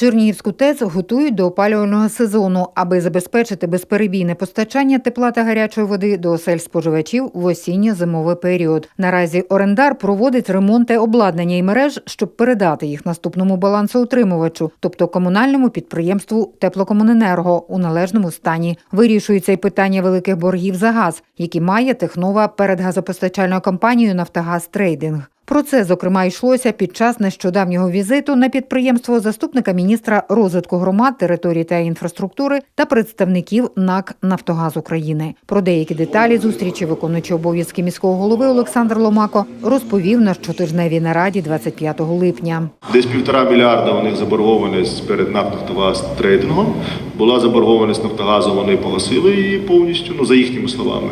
Чернігівську ТЕЦ готують до опалювального сезону, аби забезпечити безперебійне постачання тепла та гарячої води до осель споживачів в осінньо-зимовий період. Наразі орендар проводить ремонти обладнання і мереж, щоб передати їх наступному балансоутримувачу, тобто комунальному підприємству Теплокомуненерго у належному стані. Вирішується й питання великих боргів за газ, які має Технова перед газопостачальною компанією Нафтогаз Трейдинг. Про це, зокрема, йшлося під час нещодавнього візиту на підприємство заступника міністра розвитку громад, територій та інфраструктури та представників НАК Нафтогаз України. Про деякі деталі зустрічі виконуючий обов'язки міського голови Олександр Ломако розповів на щотижневій нараді 25 липня. Десь півтора мільярда у них заборгованість перед НАК «Нафтогаз» трейдингом. Була заборгованість Нафтогазу, вони погасили її повністю, ну за їхніми словами.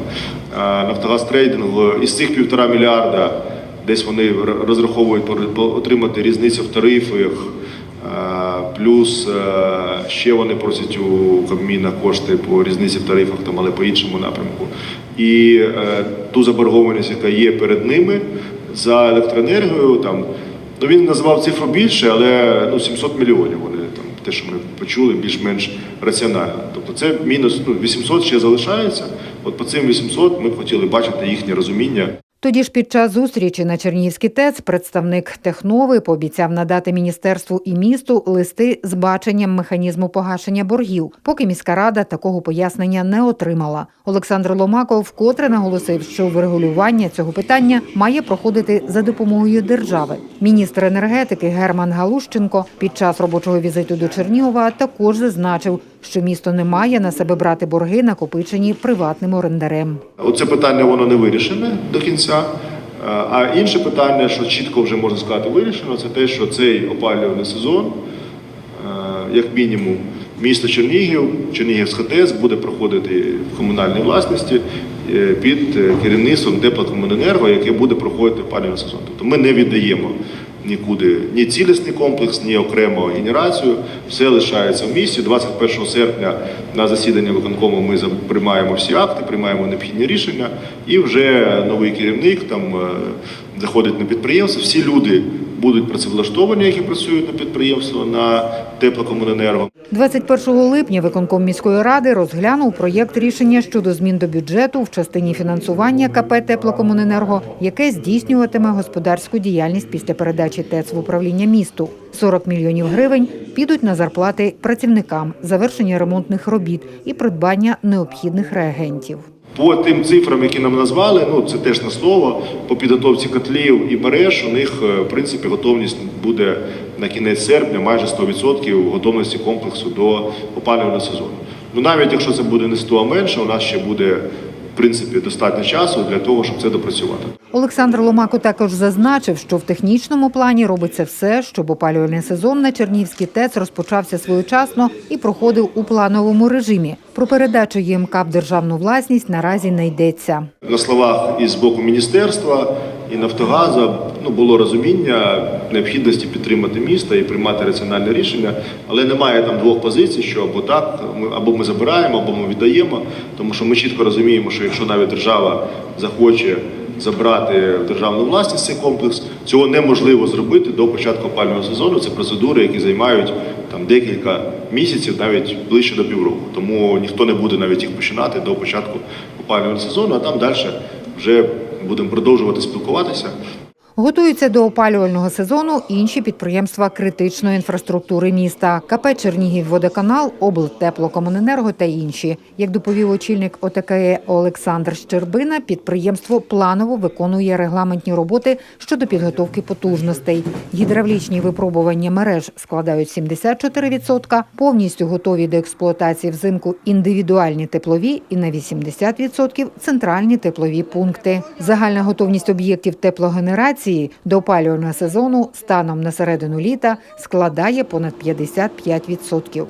Нафтогаз трейдинг із цих півтора мільярда десь вони розраховують отримати різницю в тарифах. Плюс е, ще вони просять у Кабміна кошти по різниці в тарифах, там, але по іншому напрямку. І е, ту заборгованість, яка є перед ними за електроенергію, там Ну він назвав цифру більше, але ну 700 мільйонів вони те, що ми почули, більш-менш раціонально. Тобто це мінус ну, 800 ще залишається. От по цим 800 ми б хотіли бачити їхнє розуміння. Тоді ж під час зустрічі на Чернігівській ТЕЦ представник Технови пообіцяв надати міністерству і місту листи з баченням механізму погашення боргів, поки міська рада такого пояснення не отримала. Олександр Ломаков вкотре наголосив, що врегулювання цього питання має проходити за допомогою держави. Міністр енергетики Герман Галущенко під час робочого візиту до Чернігова також зазначив, що місто не має на себе брати борги, накопичені приватним орендарем. Оце питання воно не вирішене до кінця. Е, А інше питання, що чітко вже можна сказати, вирішено, це те, що цей опалювальний сезон, е, як мінімум, місто Чернігів, Чернігівська ТЕС буде проходити в комунальній власності е, під керівництвом теплокомуненерго, яке буде проходити опалювальний сезон. Тобто ми не віддаємо нікуди ні цілісний комплекс, ні окрему генерацію. Все лишається в місті. 21 серпня на засіданні виконкому ми приймаємо всі акти, приймаємо необхідні рішення, і вже новий керівник там е, заходить на підприємство. Всі люди будуть працевлаштовані, які працюють на підприємство на теплокомуненерго. 21 липня виконком міської ради розглянув проєкт рішення щодо змін до бюджету в частині фінансування КП «Теплокомуненерго», яке здійснюватиме господарську діяльність після передачі ТЕЦ в управління місту. 40 мільйонів гривень підуть на зарплати працівникам, завершення ремонтних робіт і придбання необхідних реагентів. По тим цифрам, які нам назвали, ну це теж на слово. По підготовці котлів і мереж у них е, в принципі готовність буде на кінець серпня, майже 100% готовності комплексу до опалювального сезону. Ну навіть якщо це буде не 100, а менше, у нас ще буде в принципі достатньо часу для того, щоб це допрацювати. Олександр Ломако також зазначив, що в технічному плані робиться все, щоб опалювальний сезон на Чернігівській ТЕЦ розпочався своєчасно і проходив у плановому режимі. Про передачу ЄМК в державну власність наразі не йдеться. На словах і з боку міністерства і Нафтогаза ну було розуміння необхідності підтримати місто і приймати раціональне рішення, але немає там двох позицій, що або так або ми забираємо, або ми віддаємо. Тому що ми чітко розуміємо, що якщо навіть держава захоче забрати в державну власність цей комплекс, цього неможливо зробити до початку опального сезону. Це процедури, які займають там декілька місяців, навіть ближче до півроку. Тому ніхто не буде навіть їх починати до початку опального сезону, а там далі вже будемо продовжувати спілкуватися. Готуються до опалювального сезону інші підприємства критичної інфраструктури міста КП Чернігівводоканал, облтеплокомуненерго та інші. Як доповів очільник ОТКЕ Олександр Щербина, підприємство планово виконує регламентні роботи щодо підготовки потужностей. Гідравлічні випробування мереж складають 74%, повністю готові до експлуатації взимку індивідуальні теплові і на 80% центральні теплові пункти. Загальна готовність об'єктів теплогенерації до опалювального сезону станом на середину літа складає понад 55%.